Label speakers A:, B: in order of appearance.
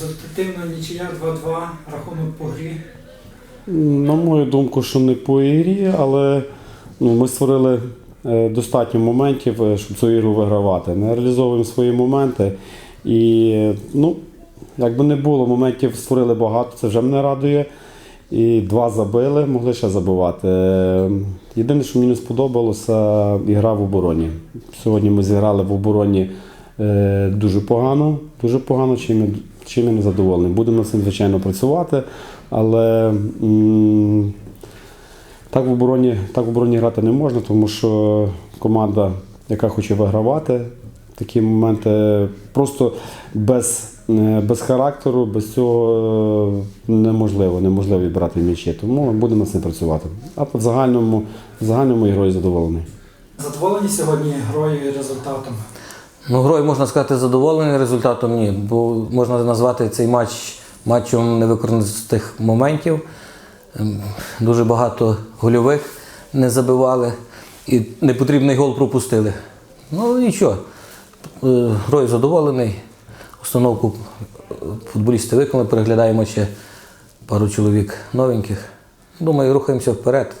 A: Результативна нічия 2-2, рахунок по грі.
B: На мою думку, що не по ігрі, але ну, ми створили е, достатньо моментів, е, щоб цю ігру вигравати. Ми реалізовуємо свої моменти. І ну, якби не було моментів, створили багато, це вже мене радує. І два забили, могли ще забивати. Е, Єдине, що мені сподобалося, ігра в обороні. Сьогодні ми зіграли в обороні дуже погано, дуже погано, чим чим я не задоволений. Будемо над цим, звичайно, працювати, але м, так в обороні, так в обороні грати не можна, тому що команда, яка хоче вигравати, такі моменти просто без, е, без характеру, без цього е, неможливо, неможливо відбирати м'ячі. Тому ми будемо над цим працювати. А в загальному, в загальному ігрою задоволений.
A: Задоволені сьогодні грою і результатом.
C: Ну, грою можна сказати задоволений результатом ні, бо можна назвати цей матч матчем невикористаних моментів. Ем, Дуже багато гольових не забивали і непотрібний гол пропустили. Ну нічого, Е, грою задоволений. Установку е, футболісти виконали, переглядаємо ще пару чоловік новеньких. Думаю, рухаємося вперед.